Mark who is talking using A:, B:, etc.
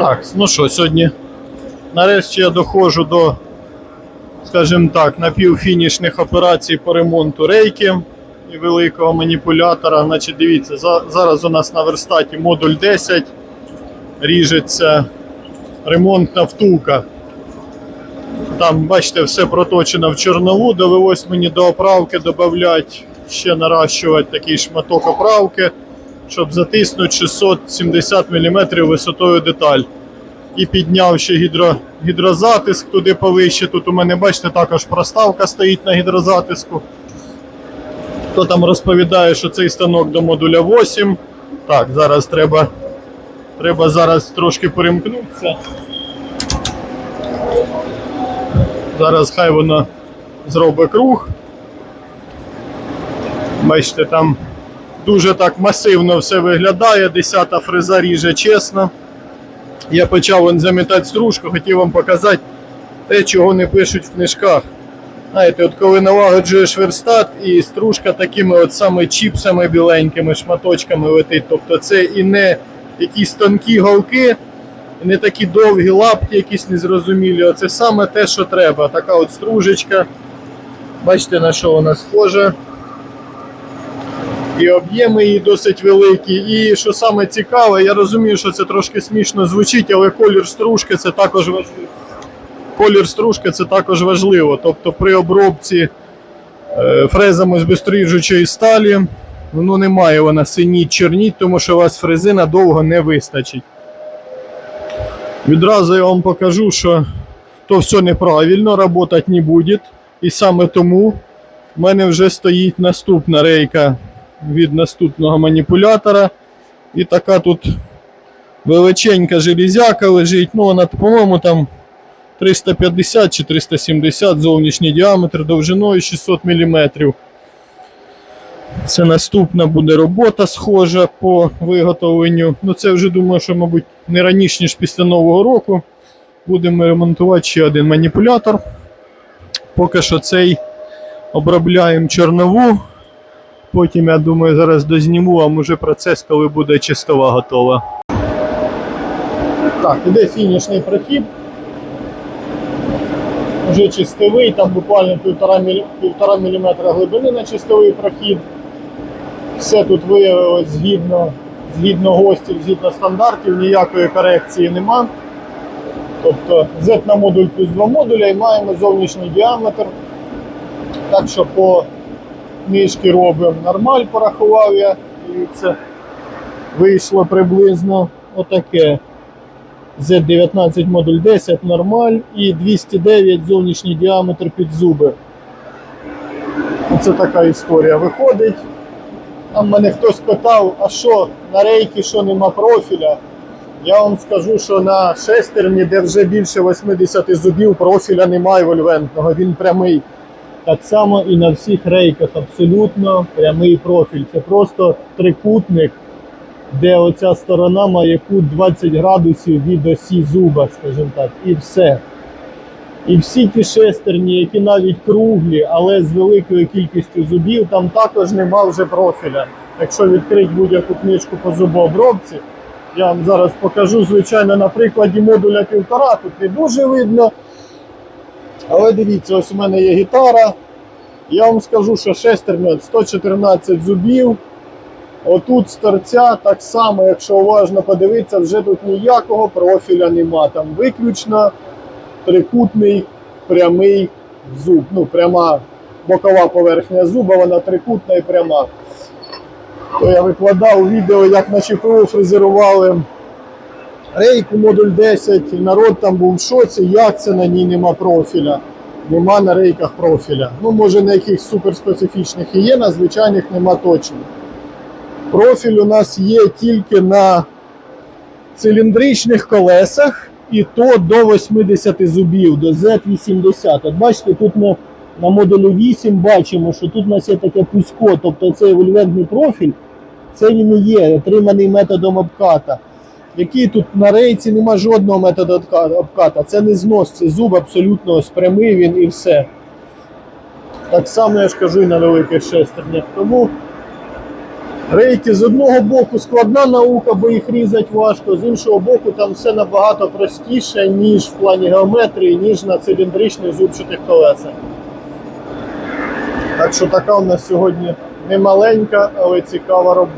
A: Так, ну що, сьогодні нарешті я доходжу до, скажімо так, напівфінішних операцій по ремонту рейки і великого маніпулятора. Значить, дивіться, за- зараз у нас на верстаті модуль 10 ріжеться ремонтна втулка. Там, бачите, все проточено в чорнову, довелось мені до оправки додати, ще наращувати такий шматок оправки, щоб затиснути 670 мм висотою деталь. І підняв ще гідро, гідрозатиск туди повище. Тут у мене, бачите, також проставка стоїть на гідрозатиску. Хто там розповідає, що цей станок до модуля 8. Так, зараз треба, треба зараз трошки перемкнутися. Зараз хай воно зробить круг. Бачите, там дуже так масивно все виглядає. Десята фреза ріже чесно. Я почав вон замітати стружку, хотів вам показати те, чого не пишуть в книжках. Знаєте, от коли налагоджуєш верстат і стружка такими от саме чіпсами біленькими шматочками летить. Тобто це і не якісь тонкі голки, і не такі довгі лапки, якісь незрозумілі. Оце саме те, що треба. Така от стружечка. Бачите, на що вона схожа. І об'єми її досить великі. І що саме цікаве, я розумію, що це трошки смішно звучить, але колір стружки це також важливо. Колір стружки це також важливо. Тобто при обробці е, фрезами з безстріжучої сталі воно не має вона синіть, чорніть, тому що у вас фрези надовго не вистачить. Відразу я вам покажу, що то все неправильно, працювати не буде. І саме тому в мене вже стоїть наступна рейка від наступного маніпулятора. І така тут величенька железяка лежить. Ну, вона, по-моєму, там 350 чи 370 зовнішній діаметр довжиною 600 мм. Це наступна буде робота схожа по виготовленню. Ну, це вже думаю, що, мабуть, не раніше, ніж після Нового року. Будемо ремонтувати ще один маніпулятор. Поки що цей обробляємо чорнову. Потім, я думаю, зараз дозніму вам уже процес, коли буде чистова готова. Так, іде фінішний прохід. Вже чистовий, там буквально 1,5 мм глибини на чистовий прохід. Все тут виявилось згідно, згідно гостів, згідно стандартів, ніякої корекції нема. Тобто Z на модуль плюс 2 модуля і маємо зовнішній діаметр. Так що по книжки робимо нормаль, порахував я. І це вийшло приблизно отаке. Z19 модуль 10 нормаль і 209 зовнішній діаметр під зуби. Оце така історія виходить. Там мене хтось питав, а що на рейки, що нема профіля. Я вам скажу, що на шестерні, де вже більше 80 зубів, профіля немає вольвентного, він прямий. Так само і на всіх рейках абсолютно прямий профіль. Це просто трикутник, де оця сторона має кут 20 градусів від осі зуба, скажімо так, і все. І всі ті шестерні, які навіть круглі, але з великою кількістю зубів, там також нема вже профіля. Якщо відкрити будь-яку книжку по зубообробці, я вам зараз покажу, звичайно, на прикладі модуля півтора, тут не дуже видно. Але дивіться, ось у мене є гітара. Я вам скажу, що шестерня 114 зубів. Отут з торця так само, якщо уважно подивитися, вже тут ніякого профіля нема. Там виключно трикутний прямий зуб. Ну, пряма бокова поверхня зуба, вона трикутна і пряма. То я викладав відео, як на ЧПУ фрезерували рейку модуль 10, народ там був в шоці, як це на ній нема профіля. Нема на рейках профіля. Ну, може, на якихось суперспецифічних і є, на звичайних нема точно. Профіль у нас є тільки на циліндричних колесах, і то до 80 зубів, до Z80. От бачите, тут ми на модулі 8 бачимо, що тут у нас є таке пусько, тобто цей вольвентний профіль, це він і є, отриманий методом обката. Який тут на рейці нема жодного методу обката. Це не знос, це зуб абсолютно ось прямий він і все. Так само я ж кажу і на великих шестернях. Тому Рейки з одного боку складна наука, бо їх різати важко, з іншого боку, там все набагато простіше, ніж в плані геометрії, ніж на циліндричних зубчатих колесах. Так що така у нас сьогодні не маленька, але цікава робота.